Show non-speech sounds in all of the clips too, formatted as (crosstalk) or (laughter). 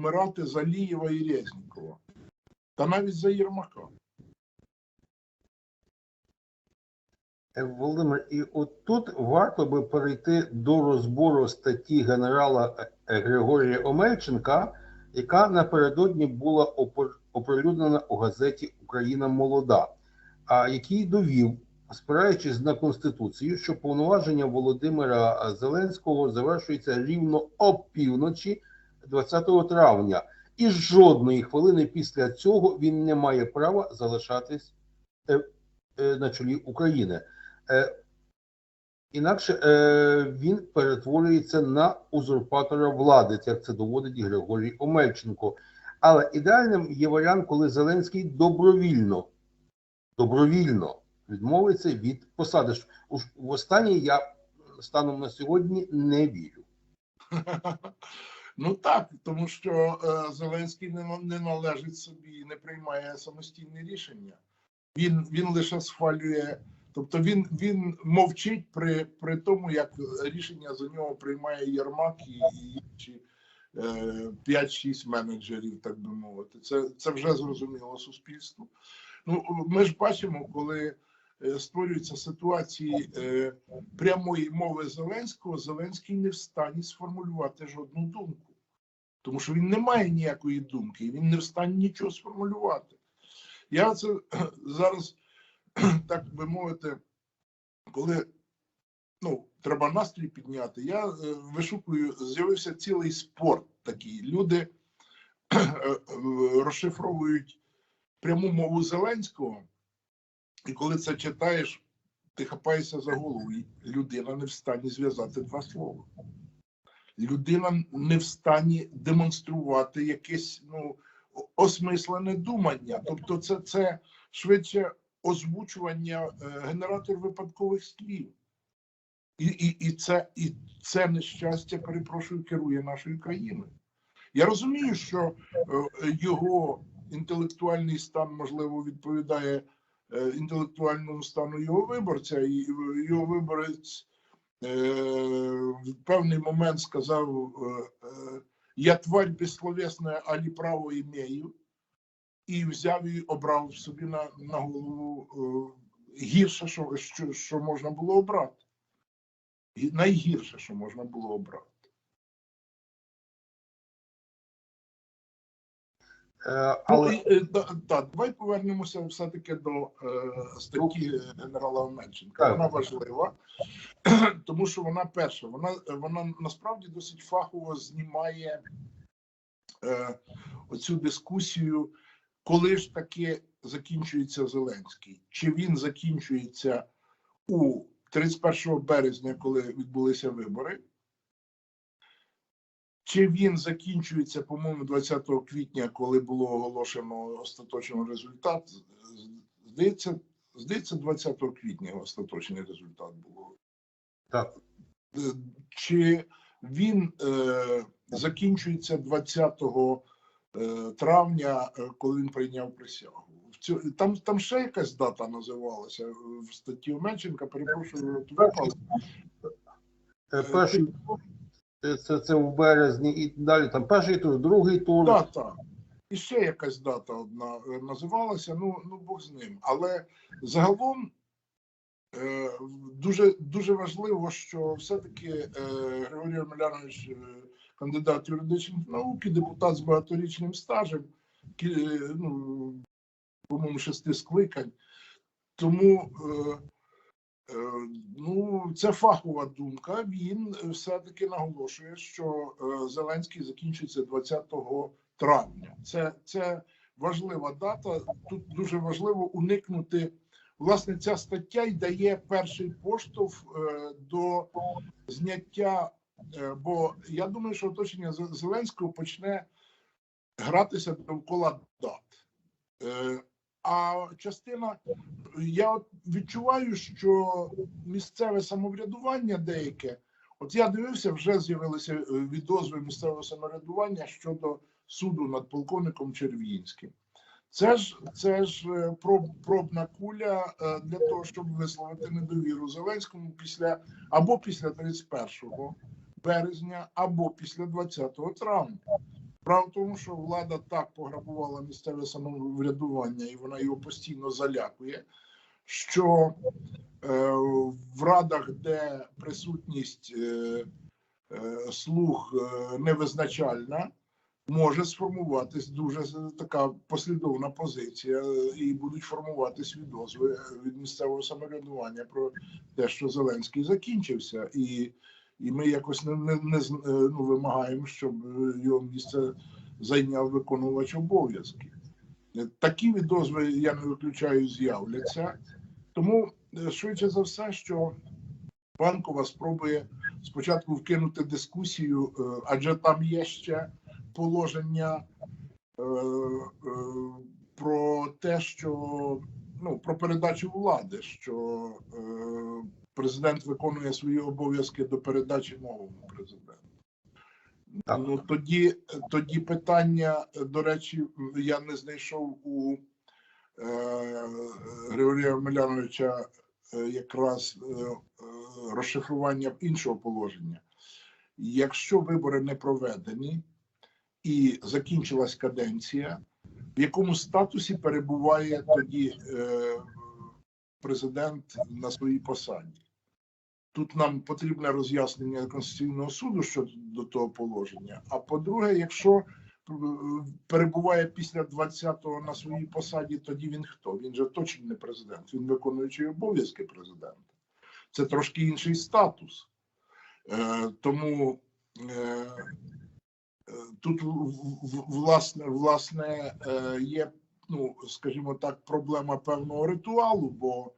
помирати за Лієва і Резнікова. Та навіть за Єрмака. Е, Володимир, і от тут варто би перейти до розбору статті генерала е, Григорія Омельченка, яка напередодні була опр- оприлюднена у газеті Україна молода, а який довів, спираючись на конституцію, що повноваження Володимира Зеленського завершується рівно опівночі 20 травня, і жодної хвилини після цього він не має права залишатись е, е, на чолі України. Е, Інакше він перетворюється на узурпатора влади, як це доводить Григорій Омельченко. Але ідеальним є варіант, коли Зеленський добровільно, добровільно відмовиться від посади. В останнє я станом на сьогодні не вірю. (laughs) Ну так, тому що е, Зеленський не, не належить собі і не приймає самостійне рішення. Він, він лише схвалює, тобто він, він мовчить при, при тому, як рішення за нього приймає Єрмак і, інші е, 5-6 менеджерів, так би мовити. Це, це вже зрозуміло суспільству. Ну, ми ж бачимо, коли створюються ситуації е, прямої мови Зеленського, Зеленський не в стані сформулювати жодну думку. Тому що він не має ніякої думки, він не в стані нічого сформулювати. Я це (clears throat) зараз, (clears throat) так би мовити, коли ну, треба настрій підняти, я е, вишукую, з'явився цілий спорт такий. Люди (clears throat) е, е, розшифровують пряму мову Зеленського, і коли це читаєш, ти хапаєшся за голову. Людина не в стані зв'язати два слова. Людина не в стані демонструвати якесь ну, осмислене думання. Тобто, це, це швидше озвучування е, генератор випадкових слів. І, і, і, це, і це нещастя, перепрошую, керує нашою країною. Я розумію, що е, його інтелектуальний стан, можливо, відповідає інтелектуальному стану його виборця, і е, його виборець е, в певний момент сказав: е, е, Я тварь безсловесна, алі право імею, і взяв і обрав собі на, на голову е, гірше, що, що, що можна було обрати. Найгірше, що можна було обрати. Але але і, е, да, да, давай повернемося все-таки до е, статті генерала Омельченка. Вона важлива, (clears throat) тому що вона перша, вона, вона насправді досить фахово знімає е, оцю дискусію, коли ж таки закінчується Зеленський. Чи він закінчується у 31 березня, коли відбулися вибори? Чи він закінчується, по-моєму, 20 квітня, коли було оголошено остаточний результат? Здається, здається, 20 квітня остаточний результат було. так, Чи він е, закінчується 20 е, травня, е, коли він прийняв присягу? Там, там ще якась дата називалася в статті Оменченка, перепрошую, випав. перший це, це в березні, і далі там перший тур, другий тур. Так. І ще якась дата одна е, називалася, ну, ну Бог з ним. Але загалом е, дуже, дуже важливо, що все-таки е, Григорій Омелянович, е, кандидат юридичних наук, депутат з багаторічним стажем, кі- е, ну, по-моєму, шести скликань. Тому е, ну, це фахова думка. Він е, все-таки наголошує, що е, Зеленський закінчиться 20 травня. Це, це важлива дата. Тут дуже важливо уникнути. Власне, ця стаття й дає перший поштовх е, до зняття. е, бо я думаю, що оточення Зеленського почне гратися довкола дат. А частина, я от відчуваю, що місцеве самоврядування деяке, от я дивився, вже з'явилися е, відозви місцевого самоврядування щодо суду над полковником Червінським. Це ж це ж е, проб, пробна куля е, для того, щоб висловити недовіру Зеленському після або після 31 березня, або після 20 травня. Справа в тому, що влада так пограбувала місцеве самоврядування, і вона його постійно залякує, що е, в радах, де присутність е, е, слуг е, невизначальна, може сформуватись дуже така послідовна позиція, е, і будуть формуватись відозви від місцевого самоврядування про те, що Зеленський закінчився, і, і ми якось не, не, не е, ну, вимагаємо, щоб е, його місце зайняв виконувач обов'язків. Е, Такі відозви я не виключаю, з'являться. Тому швидше за все, що банкова спробує спочатку вкинути дискусію, адже там є ще положення про те, що ну про передачу влади, що президент виконує свої обов'язки до передачі новому президенту. Так. Ну тоді, тоді питання, до речі, я не знайшов у е, Григорія Омеляновича е, якраз е, е, розшифрування іншого положення. Якщо вибори не проведені і закінчилась каденція, в якому статусі перебуває тоді е, президент на своїй посаді? Тут нам потрібне роз'яснення Конституційного суду щодо того положення. А по-друге, якщо е, перебуває після 20-го на своїй посаді, тоді він хто? Він же точно не президент, він виконуючий обов'язки президента. Це трошки інший статус. Е, тому е, е, тут власне, власне е, є, ну, скажімо так, проблема певного ритуалу, бо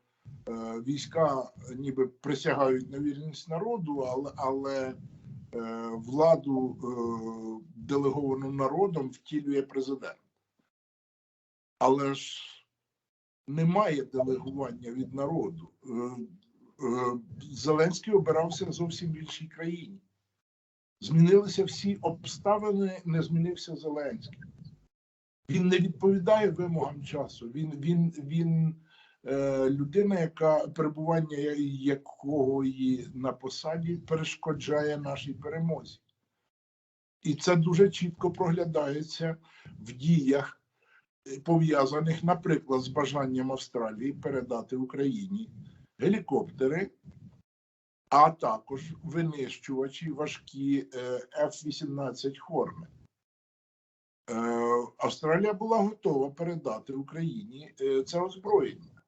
е, війська ніби присягають на вірність народу, але, але е, владу, е, делеговану народом, втілює президент. Але ж немає делегування від народу. Е, е, Зеленський обирався зовсім в іншій країні. Змінилися всі обставини, не змінився Зеленський. Він не відповідає вимогам часу. Він, він, він е, людина, яка перебування якого її на посаді перешкоджає нашій перемозі. І це дуже чітко проглядається в діях, е, пов'язаних, наприклад, з бажанням Австралії передати Україні гелікоптери, а також винищувачі важкі е, F-18 Хорнет. Е, Австралія була готова передати Україні е, це озброєння,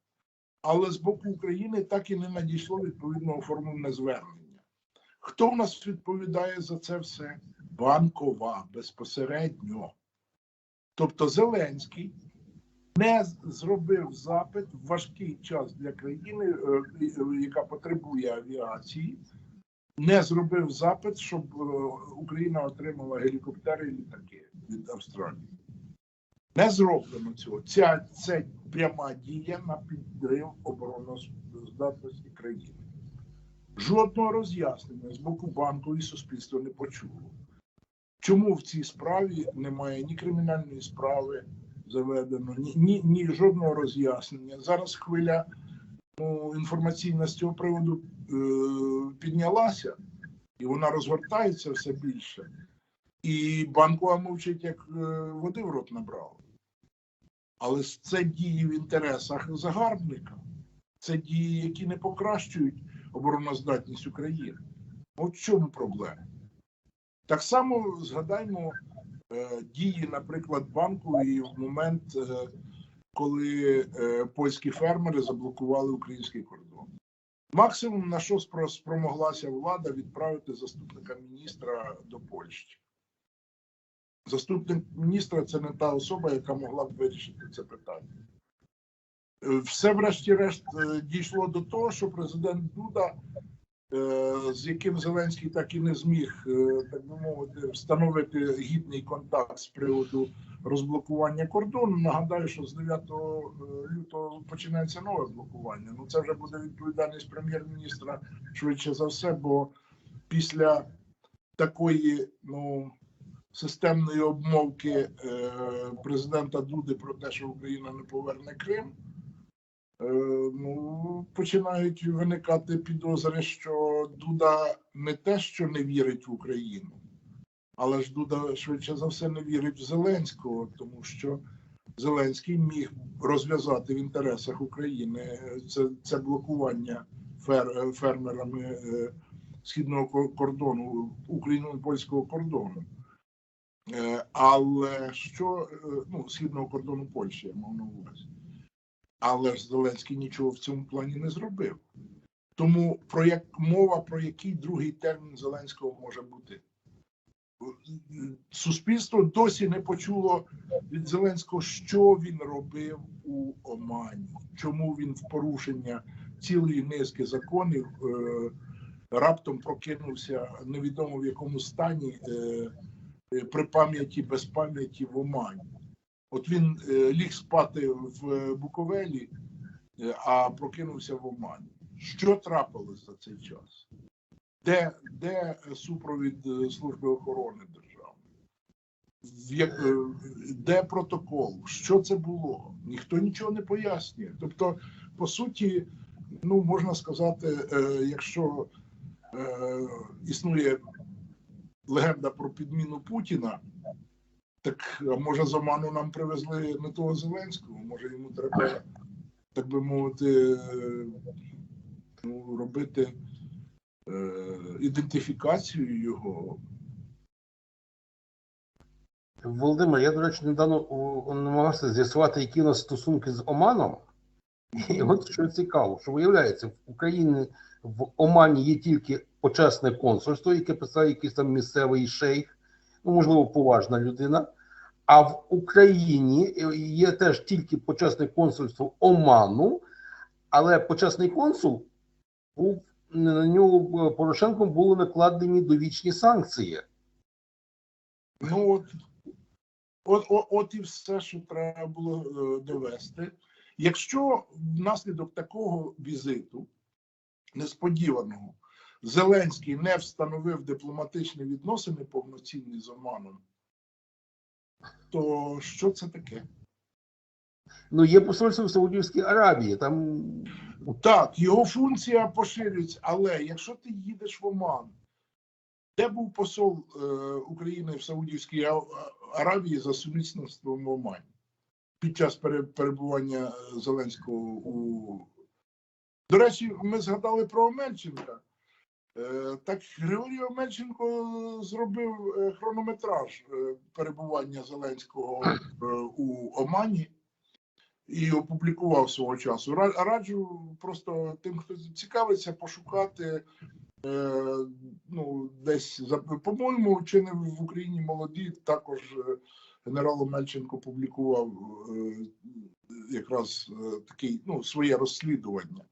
але з боку України так і не надійшло відповідного оформлене звернення. Хто в нас відповідає за це все? Банкова безпосередньо. Тобто Зеленський не зробив запит в важкий час для країни, е, яка потребує авіації, не зробив запит, щоб Україна отримала гелікоптери і літаки від Австралії. Не зроблено цього. Ця це пряма дія на підрив обороноздатності країни. Жодного роз'яснення з боку банку і суспільства не почуло. Чому в цій справі немає ні кримінальної справи заведено, ні, ні, ні жодного роз'яснення. Зараз хвиля ну, інформаційна з цього приводу е, піднялася, і вона розгортається все більше. І банкова мовчить, як е, води в рот набрала. Але це дії в інтересах загарбника, це дії, які не покращують обороноздатність України. От в чому проблема? Так само згадаймо е, дії, наприклад, банку і в момент, е, коли польські фермери заблокували український кордон. Максимум на що спромоглася влада відправити заступника міністра до Польщі. Заступник міністра це не та особа, яка могла б вирішити це питання. Е, Все, врешті-решт, е, дійшло до того, що президент Дуда, е, з яким Зеленський так і не зміг, так би мовити, встановити гідний контакт з приводу розблокування кордону. Нагадаю, що з 9 лютого починається нове блокування. Ну це вже буде відповідальність прем'єр-міністра швидше за все, бо після такої ну системної обмовки е, президента Дуди про те, що Україна не поверне Крим. Е, ну, починають виникати підозри, що Дуда не те, що не вірить в Україну, Але ж Дуда швидше за все не вірить в Зеленського, тому що Зеленський міг розв'язати в інтересах України е, це, це блокування фер, фермерами східного ко- кордону, україно-польського кордону. Е, Але що е, ну, східного кордону Польщі, я мав на увазі. Але ж Зеленський нічого в цьому плані не зробив. Тому про як мова про який другий термін Зеленського може бути? Суспільство досі не почуло від Зеленського, що він робив у Омані, чому він в порушення цілої низки законів е, раптом прокинувся невідомо в якому стані е, е, при пам'яті без пам'яті в Омані. От він е, ліг спати в Буковелі, е, а прокинувся в Омані. Що трапилось за цей час? Де, де супровід е, служби охорони державної? Е, де протокол? Що це було? Ніхто нічого не пояснює. Тобто, по суті, ну можна сказати, е, якщо е, існує легенда про підміну Путіна, так може з Оману нам привезли не того Зеленського, може йому треба, так би мовити, е, ну, робити е, ідентифікацію його. Володимир, я, до речі, недавно намагався з'ясувати, які у нас стосунки з Оманом. І от що цікаво, що виявляється, в Україні в Омані є тільки почесне консульство, яке писав якийсь там місцевий шейх, ну, можливо, поважна людина. А в Україні є теж тільки почесне консульство Оману, але почесний консул був на нього Порошенком були накладені довічні санкції. Ну от, от, от, от і все, що треба було е, довести. Якщо внаслідок такого візиту несподіваного Зеленський не встановив дипломатичні відносини повноцінні з Оманом, то що це таке? Ну, є посольство в Саудівській Аравії. Там Так, його функція поширюється, але якщо ти їдеш в Оман, де був посол е, України в Саудівській Аравії за сумісництвом в Омані під час перебування Зеленського у. До речі, ми згадали про Омельченка. Е, так Григорій Омельченко зробив е, хронометраж е, перебування Зеленського у Омані і опублікував свого часу. Раджу просто тим, хто цікавиться, пошукати ну, десь по-моєму, чи не в Україні молоді. Також генерал Омельченко публікував е, якраз е, такий ну, своє розслідування.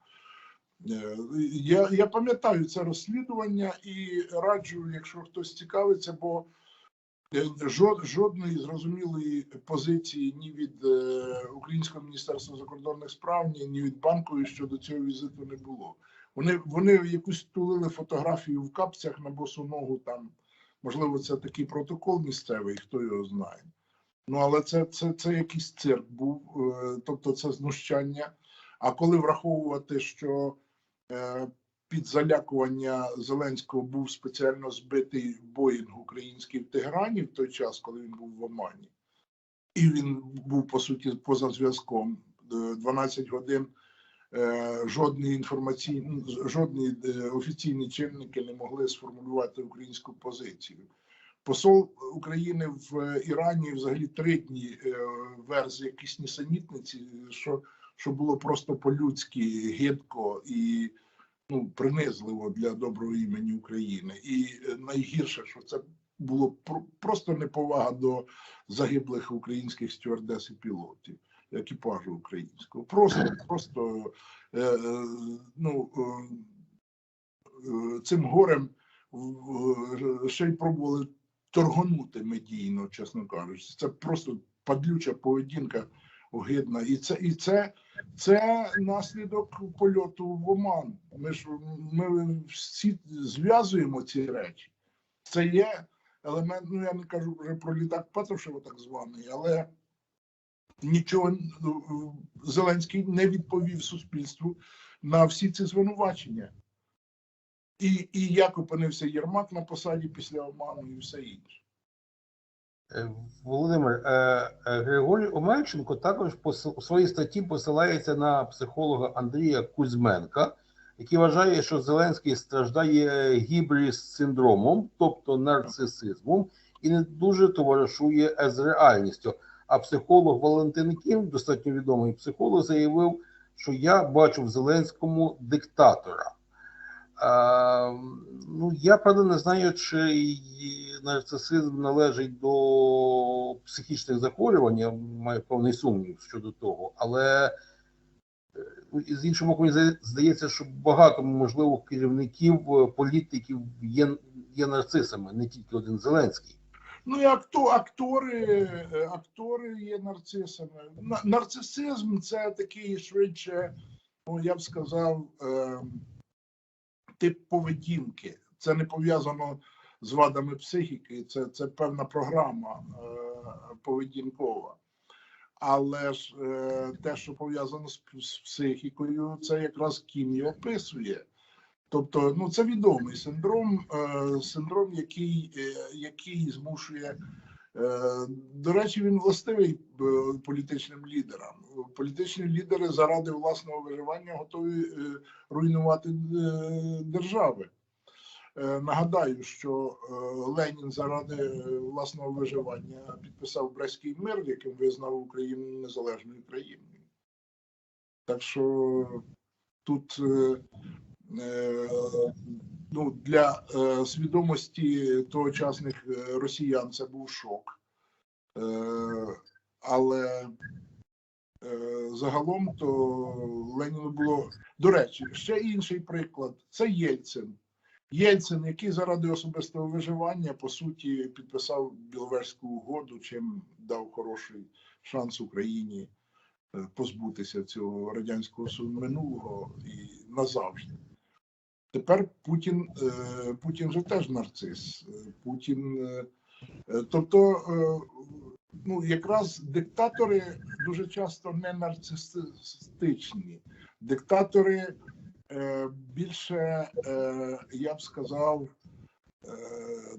Е, Я, я пам'ятаю це розслідування і раджу, якщо хтось цікавиться, бо жод, жодної зрозумілої позиції ні від Українського міністерства закордонних справ, ні, від банкової щодо цього візиту не було. Вони, вони якусь тулили фотографію в капцях на босу ногу там. Можливо, це такий протокол місцевий, хто його знає. Ну, але це, це, це якийсь цирк був, е, тобто це знущання. А коли враховувати, що е, під залякування Зеленського був спеціально збитий Боїнг український в Теграні в той час, коли він був в Омані, і він був по суті поза зв'язком Е, 12 годин. е, Жодні інформаційні, жодні офіційні чинники не могли сформулювати українську позицію. Посол України в Ірані взагалі три дні е, верз якісь нісенітниці, що, що було просто по-людськи гидко і ну, принизливо для доброго імені України. І е, найгірше, що це було про- просто неповага до загиблих українських стюардес і пілотів, екіпажу українського. Просто, просто е, е, ну, е, е, цим горем ще й пробували торгонути медійно, чесно кажучи. Це просто падлюча поведінка огидна. І це, і це, це наслідок польоту в Оман. Ми ж ми всі зв'язуємо ці речі. Це є елемент, ну я не кажу вже про літак Патрушева, так званий, але нічого ну, Зеленський не відповів суспільству на всі ці звинувачення. І, і як опинився Єрмак на посаді після Оману і все інше. Е, Володимир, е, е, Григорій Омельченко також у своїй статті посилається на психолога Андрія Кузьменка, який вважає, що Зеленський страждає гібрис-синдромом, тобто нарцисизмом, і не дуже товаришує з реальністю. А психолог Валентин Кім, достатньо відомий психолог, заявив, що я бачу в Зеленському диктатора. Ну, я правда не знаю, чи нарцисизм належить до психічних захворювань. Я маю певний сумнів щодо того. Але ну, з іншого боку, мені здається, що багато можливо керівників, е, політиків є, є нарцисами, не тільки один Зеленський. Ну і акто, актори, е, актори є нарцисами. Нарцисизм це такий швидше, ну я б сказав, е, тип поведінки. Це не пов'язано з вадами психіки, це, це певна програма е, поведінкова. Але ж е, те, що пов'язано з, з психікою, це якраз Кім і описує. Тобто, ну це відомий синдром, е, синдром, який, е, який змушує. Е, до речі, він властивий е, політичним лідерам. Політичні лідери заради власного виживання готові е, руйнувати е, держави. Е, Нагадаю, що Ленін заради власного виживання підписав Брестський мир, яким визнав Україну незалежною країною. Так що тут ну, для свідомості тогочасних росіян це був шок. Але загалом то Леніну було. До речі, ще інший приклад це Єльцин. Єльцин, який заради особистого виживання, по суті, підписав Біловежську угоду, чим дав хороший шанс Україні е, позбутися цього радянського су- минулого і назавжди. Тепер Путін, е, Путін же теж нарцис. Е, Путін, е, е, тобто, е, ну якраз диктатори дуже часто не нарцистичні. Диктатори е, більше, е, я б сказав, е,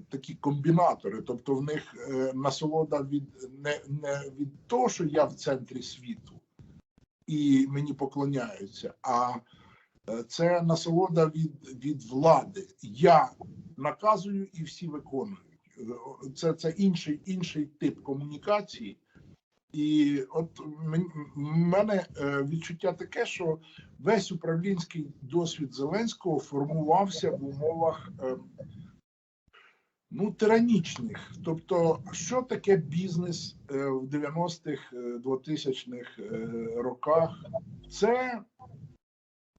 такі комбінатори. Тобто в них е, насолода від не, не від того, що я в центрі світу і мені поклоняються, а Е, це насолода від, від влади. Я наказую і всі виконують. Це, це інший, інший тип комунікації. І от в мене е, відчуття таке, що весь управлінський досвід Зеленського формувався в умовах е, ну, тиранічних. Тобто, що таке бізнес е, в 90-х, е, 2000-х е, роках? Це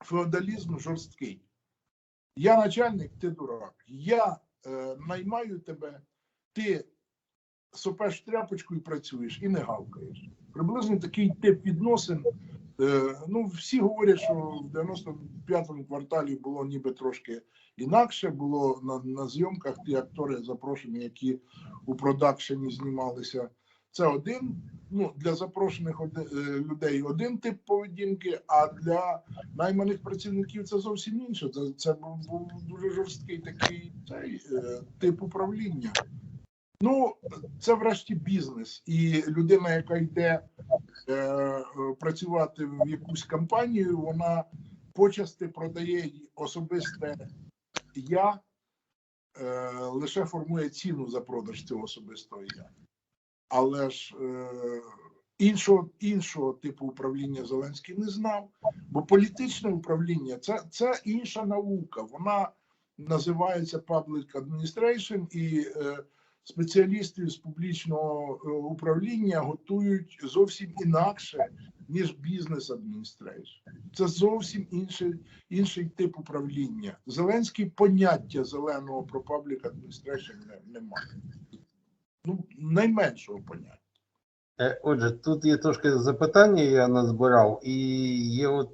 феодалізм жорсткий. Я начальник, ти дурак. Я наймаю тебе, ти сопеш тряпочку і працюєш, і не гавкаєш. Приблизно такий тип відносин. Е, ну, всі говорять, що в 95-му кварталі було ніби трошки інакше. Було на, на зйомках ті актори запрошені, які у продакшені знімалися. Це один. Ну, для запрошених е, людей один тип поведінки, а для найманих працівників це зовсім інше. Це, це був, дуже жорсткий такий цей, е, тип управління. Ну, це врешті бізнес. І людина, яка йде е, працювати в якусь компанію, вона почасти продає особисте я, е, лише формує ціну за продаж цього особистого я. Але ж е, іншого, іншого типу управління Зеленський не знав. Бо політичне управління це, це інша наука. Вона називається Public Administration, і е, спеціалістів з публічного е, управління готують зовсім інакше, ніж бізнес адміністрейшн. Це зовсім інший, інший тип управління. Зеленський поняття зеленого про Administration не, немає. Ну, найменшого поняття. Е, Отже, тут є трошки запитання, я назбирав, і є от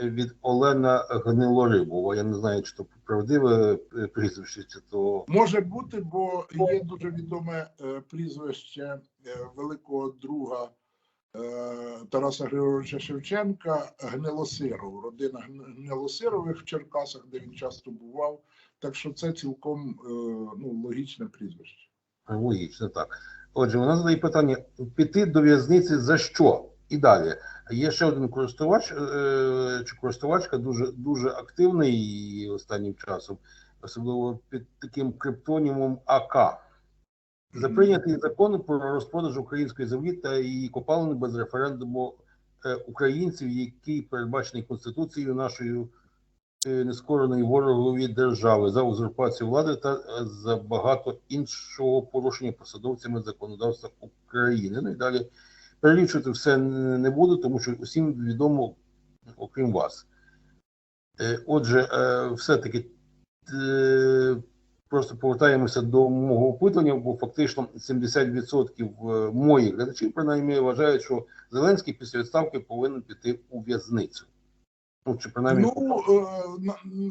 е, від Олена Гнилорибова. Я не знаю, чи то правдиве е, прізвище, чи то Може бути, бо є дуже відоме прізвище великого друга Тараса Григоровича Шевченка Гнилосиров, родина Гнилосирових в Черкасах, де він часто бував. Так що це цілком ну, логічне прізвище. Логічно, так. Отже, вона задає питання: піти до в'язниці за що? І далі. Є ще один користувач е, чи користувачка дуже дуже активний останнім часом, особливо під таким криптонімом АК. За прийнятий закон про розпродаж української землі та її копалин без референдуму е, українців, який передбачений Конституцією нашою нескореної ворогові держави за узурпацію влади та е, за багато іншого порушення посадовцями законодавства України. Ну і далі перелічувати все не буду, тому що усім відомо, окрім вас. Е, Отже, е, все-таки просто повертаємося до мого опитування, бо фактично 70% моїх глядачів, принаймні, вважають, що Зеленський після відставки повинен піти у в'язницю. Ну, чи принаймні, Ну,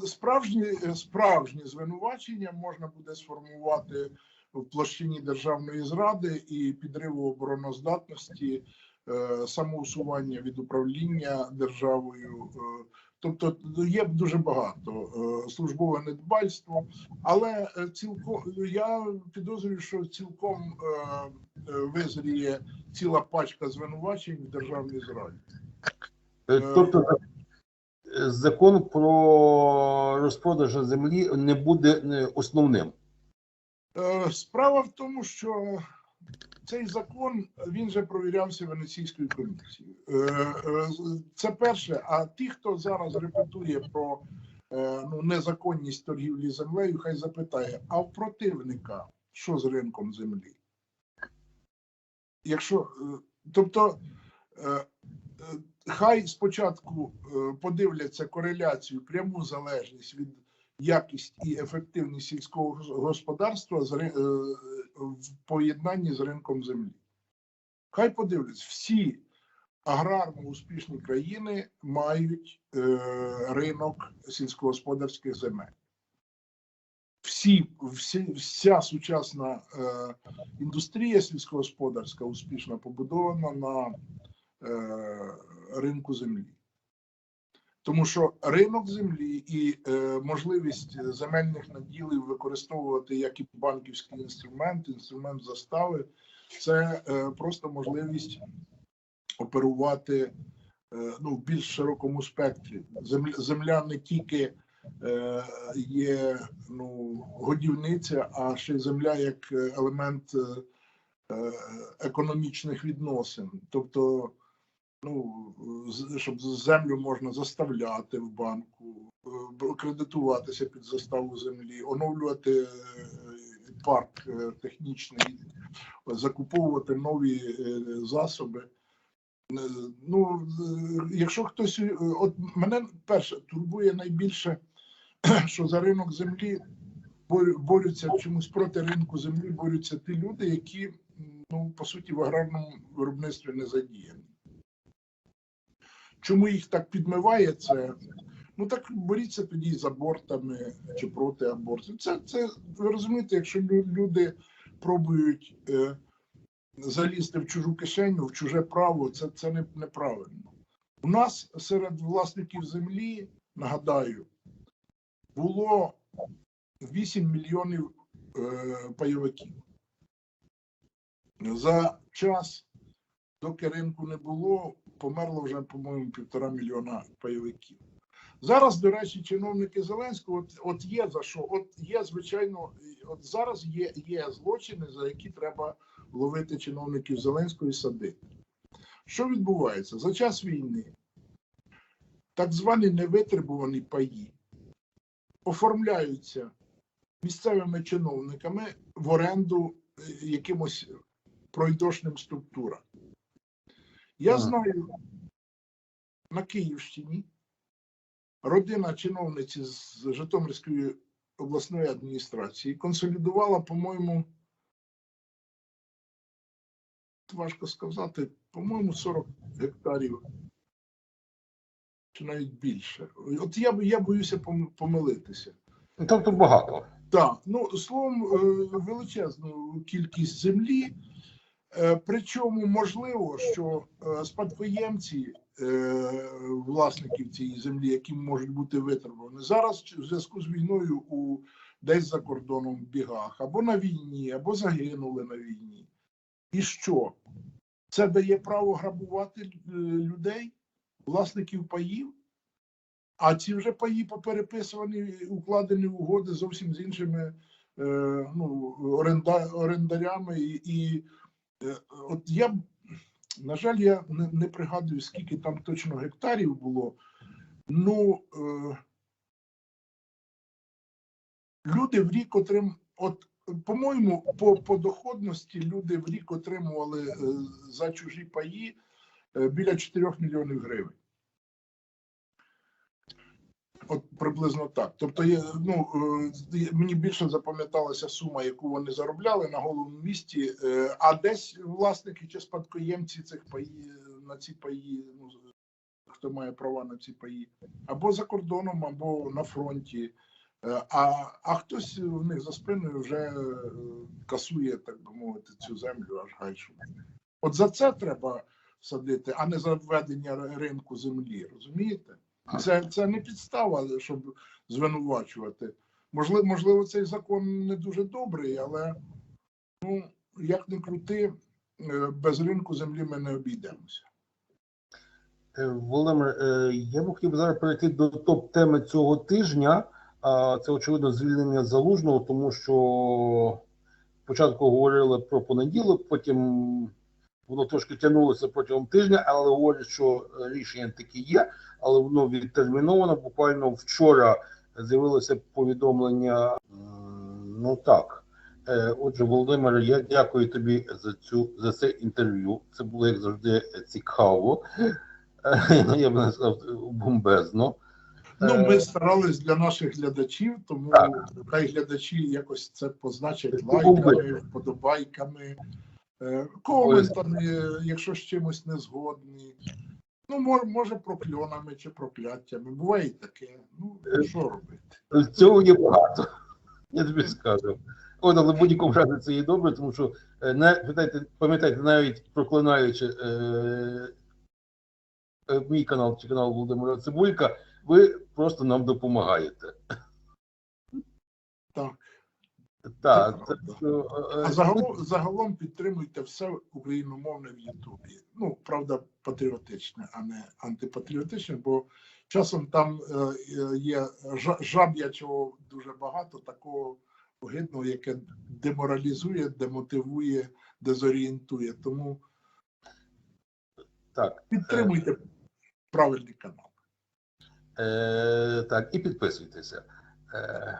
е, справжні, справжні звинувачення можна буде сформувати в площині державної зради і підриву обороноздатності, е, самоусування від управління державою. е, Тобто є дуже багато службове недбальство, але цілком я підозрюю, що цілком визріє ціла пачка звинувачень в державній зраді. Тобто закон про розпродаж землі не буде е, основним. Е, Справа в тому, що цей закон він же провірявся Венеційською комісією. Е, Це перше. А ті, хто зараз репетує про ну, незаконність торгівлі землею, хай запитає: а в противника що з ринком землі? Якщо, тобто, хай спочатку е, подивляться кореляцію, пряму залежність від якість і ефективність сільського господарства е, в поєднанні з ринком землі. Хай подивляться, всі аграрно успішні країни мають е, ринок сільськогосподарських земель. Всі, всі, вся сучасна індустрія сільськогосподарська успішно побудована на ринку землі. Тому що ринок землі і е, можливість земельних наділів використовувати як і банківський інструмент, інструмент застави, це е, просто можливість оперувати е, ну, в більш широкому спектрі. Земля, земля не тільки е, є ну, годівниця, а ще й земля як е, елемент е, е, економічних відносин. Тобто ну, щоб землю можна заставляти в банку, е, кредитуватися під заставу землі, оновлювати е, парк е, технічний, закуповувати нові засоби. Ну, якщо хтось, от мене перше турбує найбільше, (clears throat) що за ринок землі бор- борються чомусь проти ринку землі, борються ті люди, які ну, по суті в аграрному виробництві не задіяні. Чому їх так підмиває це? Ну так боріться тоді з абортами чи проти абортів. Це, це ви розумієте, якщо люди пробують е, залізти в чужу кишеню, в чуже право, це, це не, неправильно. У нас серед власників землі, нагадаю, було 8 мільйонів е, пайовиків. За час, доки ринку не було, померло вже, по-моєму, півтора мільйона пайовиків. Зараз, до речі, чиновники Зеленського, от, от є за що, от є, звичайно, от зараз є, є злочини, за які треба ловити чиновників Зеленського і садити. Що відбувається? За час війни так звані невитребувані паї оформляються місцевими чиновниками в оренду е, якимось пройдошним структурам. Я знаю на Київщині родина чиновниці з Житомирської обласної адміністрації консолідувала, по-моєму, важко сказати, по-моєму, 40 гектарів чи навіть більше. От я, я боюся пом- помилитися. Ну, Тобто багато. Так, ну словом, е, величезну кількість землі. Е, Причому можливо, що е, спадкоємці е, власників цієї землі, які можуть бути витребувані, зараз в зв'язку з війною у десь за кордоном в бігах, або на війні, або загинули на війні. І що? Це дає право грабувати людей, власників паїв? А ці вже паї попереписувані, укладені угоди зовсім з іншими ну, оренда, орендарями. І, от я, на жаль, я не, не пригадую, скільки там точно гектарів було. Ну, е, люди в рік отрим... От, по-моєму, по, по доходності люди в рік отримували е, за чужі паї е, біля 4 мільйонів гривень. От приблизно так. Тобто, є, ну, е, мені більше запам'яталася сума, яку вони заробляли на голому місті, е, а десь власники чи спадкоємці цих паї на ці паї, ну, хто має права на ці паї, або за кордоном, або на фронті. Е, А, а хтось у них за спиною вже касує, так би мовити, цю землю аж гайшу. От за це треба садити, а не за введення ринку землі. Розумієте? Це, це не підстава, щоб звинувачувати. Можливо, можливо, цей закон не дуже добрий, але ну, як не крути, е, без ринку землі ми не обійдемося. Е, Володимир, е, я б хотів зараз перейти до топ-теми цього тижня. Це, очевидно, звільнення залужного, тому що спочатку говорили про понеділок, потім воно трошки тягнулося протягом тижня, але говорять, що е, рішення таке є, але воно відтерміновано. Буквально вчора з'явилося повідомлення. Ну так. Е, Отже, Володимир, я дякую тобі за цю за це інтерв'ю. Це було як завжди цікаво. Е, (laughs) Я б не сказав бомбезно. Ну, Е, ми старались для наших глядачів, тому Так. хай глядачі якось це позначать лайками, вподобайками, е, якщо з чимось не згодні. Ну, може, прокльонами чи прокляттями. Буває і таке. Ну, що робити? Цього є багато. Я тобі скажу. От, але в будь-якому разі це є добре, тому що е, не питайте, пам'ятайте, навіть проклинаючи е, е, мій канал чи канал Володимира Цибулька, ви просто нам допомагаєте. Так. Так, Це що, е, А загалом, загалом підтримуйте все україномовне в Ютубі. Ну, правда, патріотичне, а не антипатріотичне, бо часом там е, е, є жаб'ячого дуже багато, такого огидного, яке деморалізує, демотивує, дезорієнтує. Тому так, підтримуйте правильний канал. е, так, і підписуйтеся. Е,